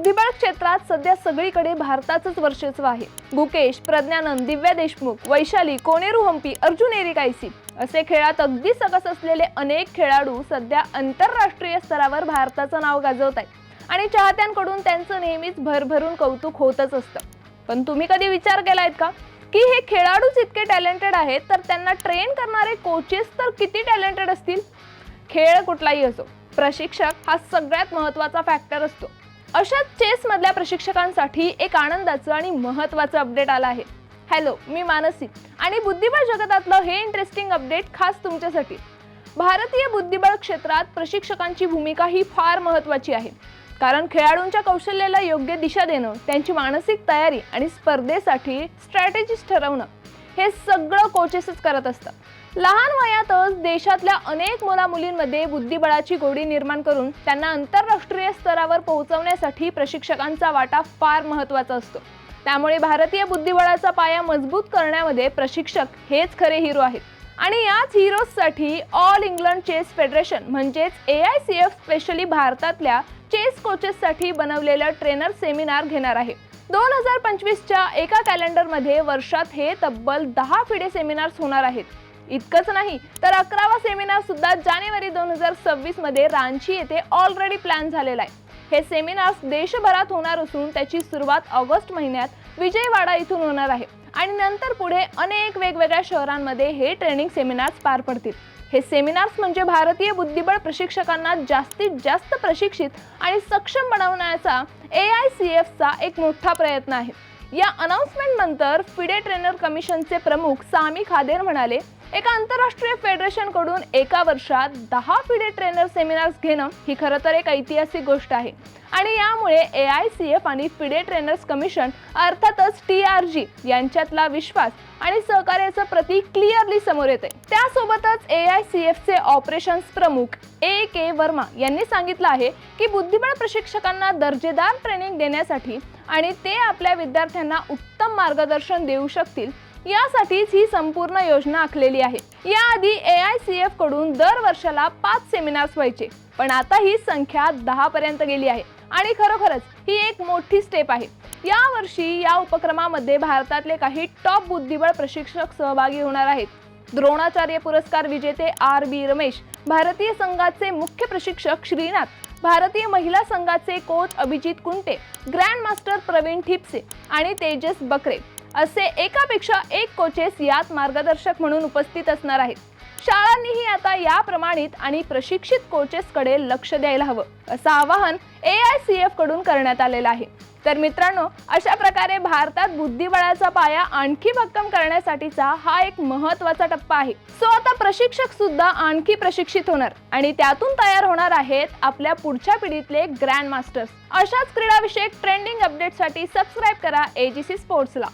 बुद्धिबळ क्षेत्रात सध्या सगळीकडे भारताचंच वर्चस्व आहे. गुकेश प्रज्ञानंद दिव्या देशमुख वैशाली कोनेरू हंपी अर्जुन एरिकायसी असे खेळात अगदी सकस असलेले अनेक खेळाडू सध्या आंतरराष्ट्रीय स्तरावर भारताचं नाव गाजवत आहेत आणि चाहत्यांकडून त्यांचं नेहमीच भरभरून कौतुक होतच असतं. पण तुम्ही कधी विचार केलायत का? की हे खेळाडूच इतके टॅलेंटेड आहेत तर त्यांना ट्रेन करणारे कोचेस तर किती टॅलेंटेड असतील? खेळ कुठलाही असो प्रशिक्षक हा सगळ्यात महत्त्वाचा फॅक्टर असतो. अशाच चेसमधल्या प्रशिक्षकांसाठी एक आनंदाचं आणि महत्त्वाचं अपडेट आलं आहे. हॅलो मी मानसी. आणि बुद्धिबळ जगतातलं हे इंटरेस्टिंग अपडेट खास तुमच्यासाठी. भारतीय बुद्धिबळ क्षेत्रात प्रशिक्षकांची भूमिका ही फार महत्त्वाची आहे. कारण खेळाडूंच्या कौशल्याला योग्य दिशा देणं त्यांची मानसिक तयारी आणि स्पर्धेसाठी स्ट्रॅटेजीज ठरवणं हे सगळं कोचेसच करत असतात लहान वयातच देशातल्या अनेक मुलामुलींमध्ये बुद्धिबळाची गोडी निर्माण करून त्यांना आंतरराष्ट्रीय स्तरावर पोहोचवण्यासाठी प्रशिक्षकांचा वाटा फार महत्त्वाचा असतो. त्यामुळे भारतीय बुद्धिबळाचा पाया मजबूत करण्यामध्ये प्रशिक्षक हेच खरे हिरो आहेत. आणि याच हिरोजसाठी ऑल इंग्लंड चेस फेडरेशन म्हणजेच A I C F especially भारतातल्या चेस कोचेससाठी बनवलेलं ट्रेनर सेमिनार घेणार आहे. दोन हजार पंचवीसच्या एका कॅलेंडरमध्ये वर्षात हे तब्बल दहा फिडे सेमिनार्स होणार आहेत. इतकंच नाही तर अकरावा सेमिनार सुद्धा जानेवारी दोन हजार सव्वीसमध्ये रांची येथे ऑलरेडी प्लॅन झालेला आहे. हे सेमिनार्स देशभरात होणार असून त्याची सुरुवात ऑगस्ट महिन्यात विजयवाडा इथून होणार आहे. आणि नंतर पुढे अनेक वेगवेगळ्या शहरांमध्ये हे ट्रेनिंग सेमिनार्स पार पडतील. हे सेमिनार्स म्हणजे भारतीय बुद्धिबळ प्रशिक्षकांना जास्तीत जास्त प्रशिक्षित आणि सक्षम बनवण्याचा ए आय सी एफचा एक मोठा प्रयत्न आहे. या अनाऊन्समेंटनंतर फिडे ट्रेनर कमिशनचे प्रमुख सामी खादेर म्हणाले एका आंतरराष्ट्रीय फेडरेशनकडून एका वर्षात दहा फिडे ट्रेनर सेमिनार्स घेणं ही खरं तर एक ऐतिहासिक गोष्ट आहे. आणि यामुळे ए आय सी एफ आणि फिडे ट्रेनर्स कमिशन अर्थातच टी आर जी यांच्यातला विश्वास आणि सहकार्याचं प्रतीक क्लिअरली समोर येते त्यासोबतच ए आय सी एफचे ऑपरेशन्स प्रमुख ए के वर्मा यांनी सांगितलं आहे की बुद्धिबळ प्रशिक्षकांना दर्जेदार ट्रेनिंग देण्यासाठी आणि ते आपल्या विद्यार्थ्यांना उत्तम मार्गदर्शन देऊ शकतील यासाठीच ही संपूर्ण योजना आखलेली आहे. याआधी ए आय सी एफकडून दर वर्षाला पाच सेमिनार्स व्हायचे. पण आता ही संख्या दहा पर्यंत गेली आहे. आणि खरोखरच ही एक मोठी स्टेप आहे. या वर्षी या उपक्रमामध्ये भारतातले काही टॉप बुद्धिबळ प्रशिक्षक सहभागी होणार आहेत. द्रोणाचार्य पुरस्कार विजेते आर बी रमेश भारतीय संघाचे मुख्य प्रशिक्षक श्रीनाथ भारतीय महिला संघाचे coach Abhijit Kunte grand master Pravin Thipse आणि तेजस बकरे. असे एकापेक्षा एक कोचेस यात मार्गदर्शक म्हणून उपस्थित असणार आहेत. शाळांनीही आता या प्रमाणित आणि प्रशिक्षित कोचेसकडे लक्ष द्यायला हवं असं आवाहन ए आय सी एफकडून करण्यात आलेलं आहे. तर मित्रांनो अशा प्रकारे भारतात बुद्धिबळाचा पाया आणखी भक्कम करण्यासाठीचा हा एक महत्त्वाचा टप्पा आहे. सो आता प्रशिक्षक सुद्धा आणखी प्रशिक्षित होणार आणि त्यातून तयार होणार आहेत आपल्या पुढच्या पिढीतले ग्रँड मास्टर्स अशाच क्रीडाविषयक ट्रेंडिंग अपडेटसाठी सबस्क्राईब करा एजीसी स्पोर्ट्सला